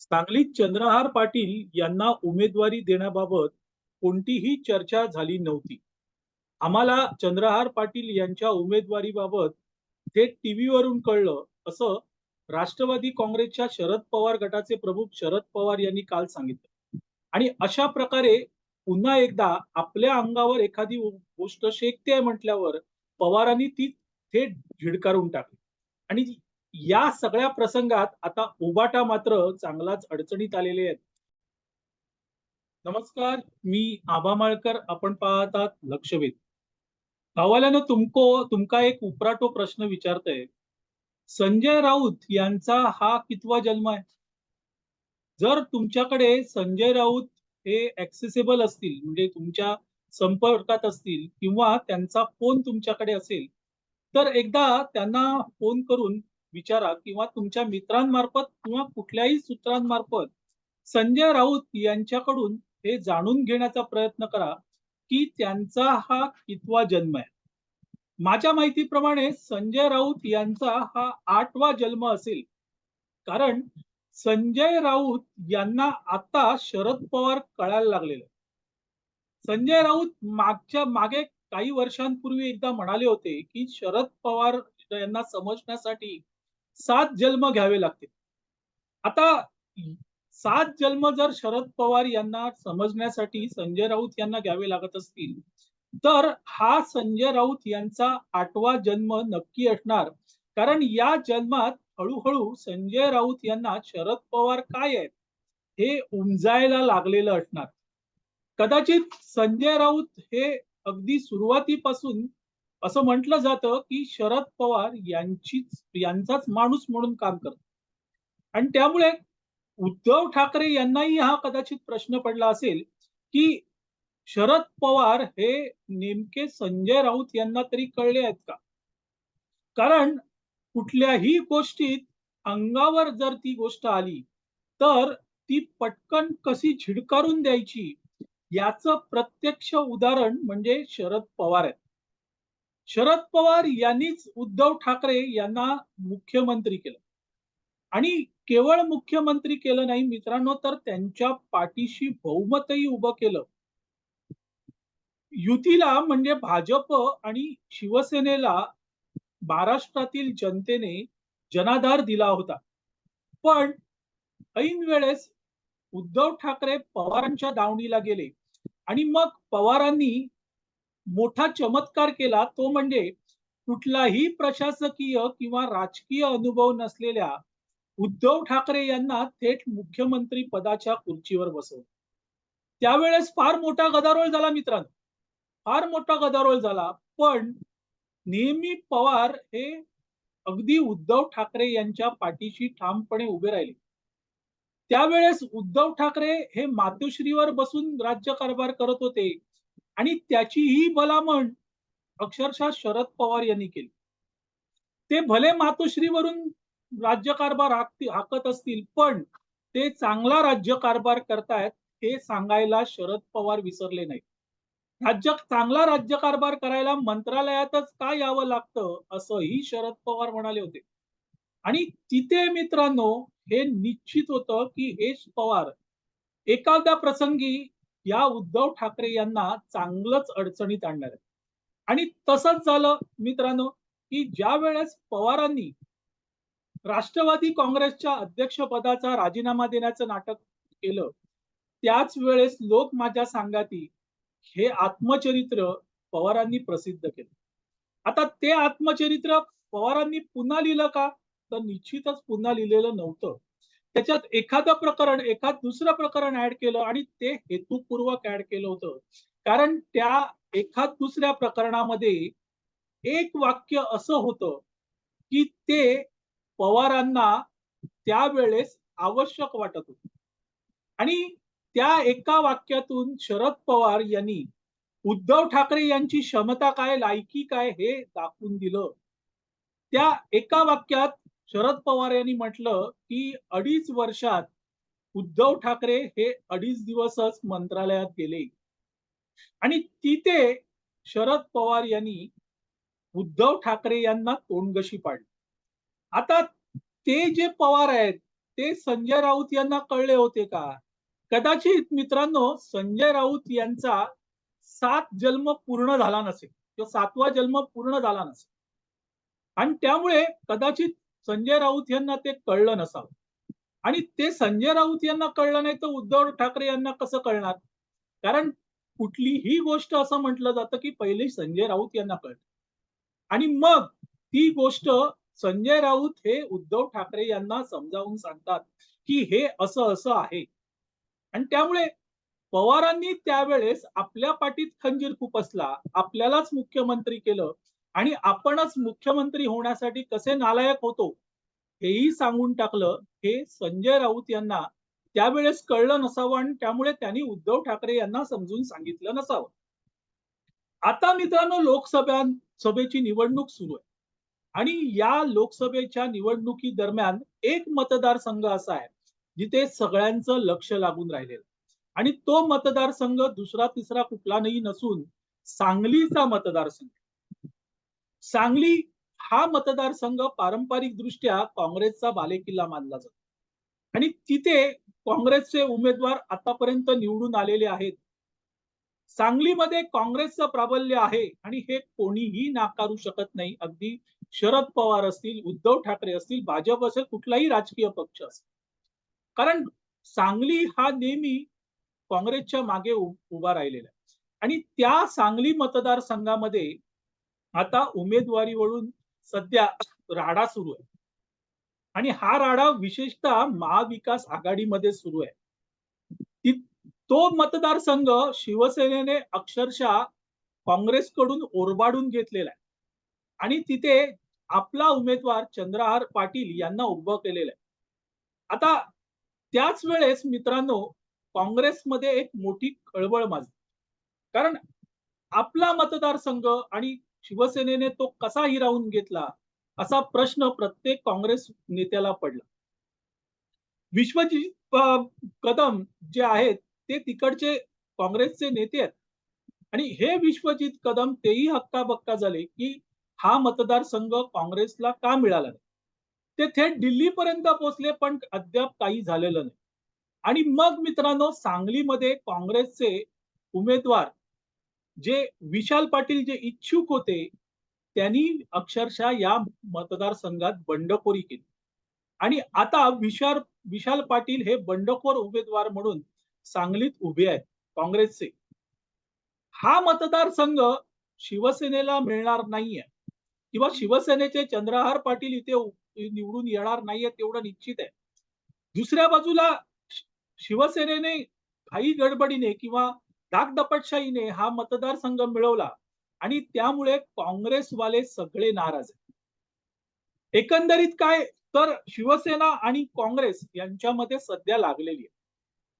सांगलीत चंद्रहार पाटील यांना उमेदवारी देण्याबाबत कोणतीही चर्चा झाली नव्हती. आम्हाला चंद्रहार पाटील यांच्या उमेदवारीबाबत थेट टीव्हीवरून कळलं असं राष्ट्रवादी काँग्रेसच्या शरद पवार गटाचे प्रमुख शरद पवार यांनी काल सांगितलं. आणि अशा प्रकारे पुन्हा एकदा आपल्या अंगावर एखादी गोष्ट शेकते म्हटल्यावर पवारांनी ती थेट झिडकारून टाकली. आणि या सगळ्या प्रसंगात आता उबाटा मात्र चांगलाच अडचणीत आलेले आहेत. नमस्कार मी आबा माळकर आपण पाहतात लक्षवेध. गावाल्यानं तुमको तुमका एक उपराटो प्रश्न विचारतय. संजय राऊत यांचा हा कितवा जन्म आहे? जर तुमच्याकडे संजय राऊत हे ऍक्सेसेबल असतील म्हणजे तुमच्या संपर्कात असतील किंवा त्यांचा फोन तुमच्याकडे असेल तर एकदा त्यांना फोन करून विचारा किंवा तुमच्या मित्रांमार्फत किंवा कुठल्याही सूत्रांमार्फत संजय राऊत यांच्याकडून हे जाणून घेण्याचा प्रयत्न करा की त्यांचा हा कितवा जन्म आहे. माझ्या माहितीप्रमाणे संजय राऊत यांचा हा आठवा जन्म असेल. कारण संजय राऊत यांना आता शरद पवार कळायला लागलेले. संजय राऊत मागच्या मागे काही वर्षांपूर्वी एकदा म्हणाले होते की शरद पवार यांना समजण्यासाठी सात जन्म घ्यावे लागतील. आता सात जन्म जर शरद पवार यांना समजण्यासाठी संजय राऊत यांना घ्यावे लागत असतील तर हा संजय राऊत यांचा आठवा जन्म नक्की असणार. कारण या जन्मात हळूहळू संजय राऊत यांना शरद पवार काय आहेत हे उमजायला लागलेलं असणार. कदाचित संजय राऊत हे अगदी सुरुवातीपासून असं म्हटलं जातं की शरद पवार यांचीच यांचाच माणूस म्हणून काम करतो. आणि त्यामुळे उद्धव ठाकरे यांनाही हा कदाचित प्रश्न पडला असेल की शरद पवार हे नेमके संजय राऊत यांना तरी कळले आहेत का? कारण कुठल्याही गोष्टीत अंगावर जर ती गोष्ट आली तर ती पटकन कशी झिडकारून द्यायची याचं प्रत्यक्ष उदाहरण म्हणजे शरद पवार आहेत. शरद पवार यांनीच उद्धव ठाकरे यांना मुख्यमंत्री केलं. आणि केवळ मुख्यमंत्री केलं नाही मित्रांनो तर त्यांच्या पाठीशी बहुमतही उभं केलं. युतीला म्हणजे भाजप आणि शिवसेनेला महाराष्ट्रातील जनतेने जनाधार दिला होता. पण ऐन वेळेस उद्धव ठाकरे पवारांच्या दावणीला गेले आणि मग पवारांनी मोठा चमत्कार केला तो म्हणजे कुठलाही प्रशासकीय किंवा राजकीय अनुभव नसलेल्या उद्धव ठाकरे यांना थेट मुख्यमंत्री पदाच्या खुर्चीवर बसवलं. त्यावेळेस फार मोठा गदारोळ झाला मित्रांनो. फार मोठा गदारोळ झाला. पण नेहमी पवार हे अगदी उद्धव ठाकरे यांच्या पाठीशी ठामपणे उभे राहिले. त्यावेळेस उद्धव ठाकरे हे मातोश्रीवर बसून राज्यकारभार करत होते. आणि त्याची ही भलामण अक्षरशः शरद पवार यांनी केली. ते भले मातोश्रीवरून राज्यकारभार हाकत असतील पण ते चांगला राज्यकारभार करतायत हे सांगायला शरद पवार विसरले नाही राज्य चांगला राज्यकारभार करायला मंत्रालयातच का यावं लागतं असंही शरद पवार म्हणाले होते. आणि तिथे मित्रांनो हे निश्चित होतं की हेच पवार एखाद्या प्रसंगी या उद्धव ठाकरे यांना चांगलंच अडचणीत आणणार आहे आणि तसंच झालं मित्रांनो की ज्या वेळेस पवारांनी राष्ट्रवादी काँग्रेसच्या अध्यक्षपदाचा राजीनामा देण्याचं नाटक केलं त्याच वेळेस लोक माझ्या सांगाती हे आत्मचरित्र पवारांनी प्रसिद्ध केलं. आता ते आत्मचरित्र पवारांनी पुन्हा लिहिलं का? तर निश्चितच पुन्हा लिहिलेलं नव्हतं. त्याच्यात एखादं प्रकरण एखाद दुसरं प्रकरण ऍड केलं आणि ते हेतुपूर्वक ऍड केलं होतं. कारण त्या एखाद दुसऱ्या प्रकरणामध्ये एक वाक्य असं होतं की ते पवारांना त्यावेळेस आवश्यक वाटत होत. आणि त्या एका वाक्यातून शरद पवार यांनी उद्धव ठाकरे यांची क्षमता काय लायकी काय हे दाखवून दिलं. त्या एका वाक्यात शरद पवार यांनी म्हटलं की अडीच वर्षात उद्धव ठाकरे हे अडीच दिवसच मंत्रालयात गेले. आणि तिथे शरद पवार यांनी उद्धव ठाकरे यांना तोंडगशी पाडली. आता ते जे पवार आहेत ते संजय राऊत यांना कळले होते का? कदाचित मित्रांनो संजय राऊत यांचा सात जन्म पूर्ण झाला नसेल किंवा सातवा जन्म पूर्ण झाला नसेल. आणि त्यामुळे कदाचित संजय राऊत यांना ते कळलं नसावं. आणि ते संजय राऊत यांना कळलं नाही तर उद्धव ठाकरे यांना कसं कळणार? कारण कुठलीही गोष्ट असं म्हटलं जातं की पहिले संजय राऊत यांना कळलं. आणि मग ती गोष्ट संजय राऊत हे उद्धव ठाकरे यांना समजावून सांगतात की हे असं असं आहे. आणि त्यामुळे पवारांनी त्यावेळेस आपल्या पाठीत खंजीर खुपसला आपल्यालाच मुख्यमंत्री केलं आणि आपणच मुख्यमंत्री होण्यासाठी कसे नालायक होतो हेही सांगून टाकलं हे संजय राऊत यांना त्यावेळेस कळलं नसावं आणि त्यामुळे त्यांनी उद्धव ठाकरे यांना समजून सांगितलं नसावं. आता मित्रांनो लोकसभा सभेची निवडणूक सुरू आहे. आणि या लोकसभेच्या निवडणुकी दरम्यान एक मतदारसंघ असा आहे जिथे सगळ्यांचं लक्ष लागून राहिलेलं आणि तो मतदारसंघ दुसरा तिसरा कुठला नाही नसून सांगलीचा मतदारसंघ सांगली हा मतदारसंघ पारंपरिक दृष्ट्या काँग्रेसचा बालेकिल्ला मानला जातो. आणि तिथे काँग्रेसचे उमेदवार आतापर्यंत निवडून आलेले आहेत. सांगलीमध्ये काँग्रेसचं प्राबल्य आहे आणि हे कोणीही नाकारू शकत नाही. अगदी शरद पवार असतील उद्धव ठाकरे असतील भाजप असेल कुठलाही राजकीय पक्ष असेल. कारण सांगली हा नेहमी काँग्रेसच्या मागे उभा राहिलेला आहे. आणि त्या सांगली मतदारसंघामध्ये आता उमेदवारीवरून सध्या राडा सुरू आहे. आणि हा राडा विशेषतः महाविकास आघाडीमध्ये सुरू आहे. तो मतदारसंघ शिवसेनेने अक्षरशः काँग्रेसकडून ओरबाडून घेतलेला आहे. आणि तिथे आपला उमेदवार चंद्रहार पाटील यांना उभं केलेलं आहे. आता त्याच वेळेस मित्रांनो काँग्रेसमध्ये एक मोठी खळबळ माजली. कारण आपला मतदारसंघ आणि शिवसेनेने तो कसा हिरावून घेतला असा प्रश्न प्रत्येक काँग्रेस नेत्याला पडला. विश्वजित कदम जे आहेत ते तिकडचे काँग्रेसचे नेते आहेत. आणि हे विश्वजित कदम तेही हक्काबक्का झाले की हा मतदारसंघ काँग्रेसला का मिळाला नाही? ते थेट दिल्लीपर्यंत पोहोचले पण अद्याप काही झालेलं नाही. आणि मग मित्रांनो सांगलीमध्ये काँग्रेसचे उमेदवार जे विशाल पाटील जे इच्छुक होते त्यांनी अक्षरशः या मतदारसंघात बंडखोरी केली. आणि आता विशाल विशाल पाटील हे बंडखोर उमेदवार म्हणून सांगलीत उभे आहेत काँग्रेसचे. हा मतदारसंघ शिवसेनेला मिळणार नाहीये किंवा शिवसेनेचे चंद्रहार पाटील इथे निवडून येणार नाहीये तेवढं निश्चित आहे. दुसऱ्या बाजूला शिवसेनेने काही गडबडीने किंवा दागदपटशाहीने हा मतदारसंघ मिळवला आणि त्यामुळे काँग्रेसवाले सगळे नाराज आहेत. एकंदरीत काय तर शिवसेना आणि काँग्रेस यांच्यामध्ये सध्या लागलेली आहे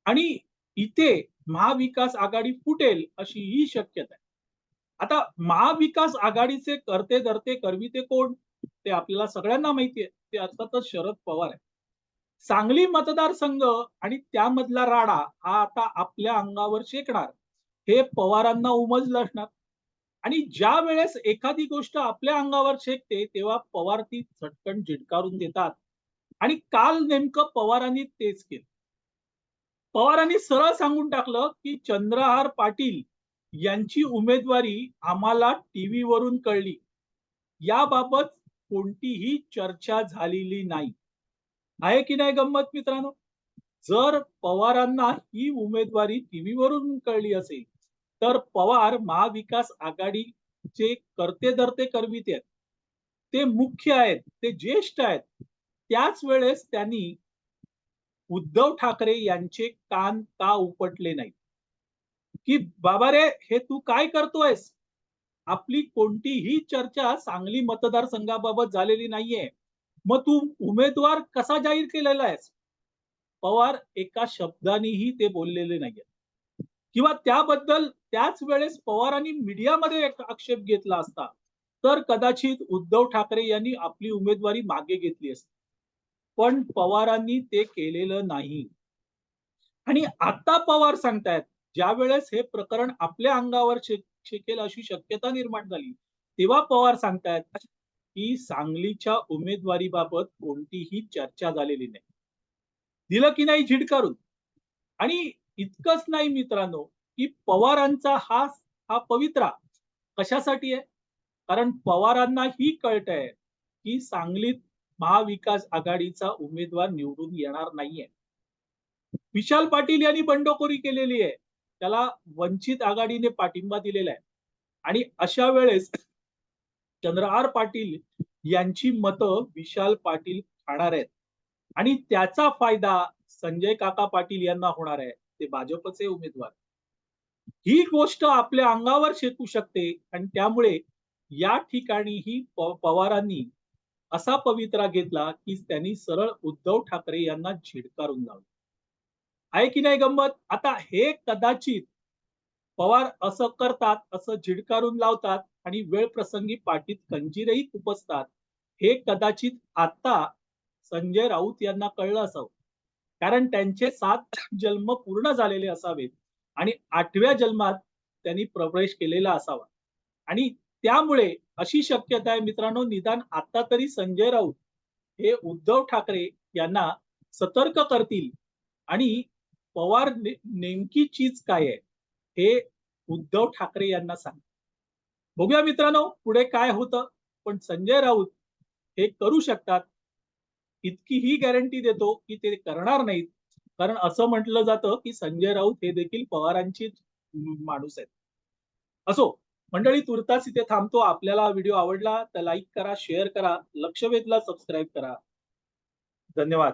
आणि इथे महाविकास आघाडी फुटेल अशी ही शक्यता आहे. आता महाविकास आघाडीचे करते धरते करविते कोण? ते आपल्याला सगळ्यांना माहिती आहे. ते अर्थातच शरद पवार आहे सांगली मतदारसंघ आणि त्यामधला राडा हा आता आपल्या अंगावर शेकणार. हे पवारांना उमजलं असणार. आणि ज्या वेळेस एखादी गोष्ट आपल्या अंगावर शेकते तेव्हा पवार ती झटकन झिटकारून देतात. आणि काल नेमकं पवारांनी तेच केलं. पवारांनी सरळ सांगून टाकलं की चंद्रहार पाटील यांची उमेदवारी आम्हाला टीव्हीवरून कळली. याबाबत कोणतीही चर्चा झालेली नाही. आहे की नाही गंमत मित्रांनो? जर पवारांना ही उमेदवारी टीव्हीवरून कळली असेल तर पवार महाविकास आघाडीचे करते धरते करविते आहेत. ते मुख्य आहेत ते ज्येष्ठ आहेत. त्याच वेळेस त्यांनी उद्धव ठाकरे यांचे कान का उपटले नाही की बाबा रे हे तू काय करतोयस? आपली कोणतीही चर्चा सांगली मतदारसंघाबाबत झालेली नाहीये. मग तू उमेदवार कसा जाहीर केलेला आहेस? पवार एका शब्दानेही ते बोललेले नाहीये किंवा त्याबद्दल त्याच वेळेस पवारांनी मीडियामध्ये एक आक्षेप घेतला असता तर कदाचित उद्धव ठाकरे यांनी आपली उमेदवारी मागे घेतली असती. पण पवारांनी ते केलेलं नाही. आणि आता पवार सांगतायत ज्या वेळेस हे प्रकरण आपल्या अंगावर शेकेल अशी शक्यता निर्माण झाली तेव्हा पवार सांगतायत की सांगलीच्या उमेदवारीबाबत कोणतीही चर्चा झालेली नाही. दिलं की नाही झिडकारून आणि इतकंच नाही मित्रांनो की पवारांचा हा हा पवित्रा कशासाठी आहे? कारण पवारांना ही कळत आहे की सांगलीत महाविकास आघाडीचा उमेदवार निवडून येणार नाहीये. विशाल पाटील यांनी बंडखोरी केलेली आहे. त्याला वंचित आघाडीने पाठिंबा दिलेला आहे. आणि अशा वेळेस चंद्र आर पाटील यांची मतं विशाल पाटील खाणार आहेत. आणि त्याचा फायदा संजय काका पाटील यांना होणार आहे. ते भाजपचे उमेदवार. ही गोष्ट आपल्या अंगावर शेकू शकते आणि त्यामुळे या ठिकाणी ही पवारांनी असा पवित्रा घेतला की त्यांनी सरळ उद्धव ठाकरे यांना झिडकारून लावलं. आहे की नाही गंमत? आता हे कदाचित पवार असं करतात असं झिडकारून लावतात आणि वेळ प्रसंगी पाठीत कंजीरही खुपसतात. हे कदाचित आता संजय राऊत यांना कळलं असावं. कारण त्यांचे सात जन्म पूर्ण झालेले असावेत आणि आठव्या जन्मात त्यांनी प्रवेश केलेला असावा. आणि त्यामुळे अशी शक्यता आहे मित्रांनो निदान आता तरी संजय राऊत हे उद्धव ठाकरे यांना सतर्क करतील. आणि पवार ने- नेमकी चीज काय आहे हे उद्धव ठाकरे यांना सांग. बघूया मित्रांनो पुढे काय होतं. पण संजय राऊत हे करू शकतात. इतकी ही गॅरंटी देतो की ते करणार नाहीत. कारण असं म्हटलं जातं की संजय राऊत हे देखील पवारांची माणूस आहेत. असो मंडळी तुर्तास इथे थांबतो. आपल्याला व्हिडिओ आवडला तर लाईक करा शेअर करा लक्षवेधला सबस्क्राईब करा. धन्यवाद.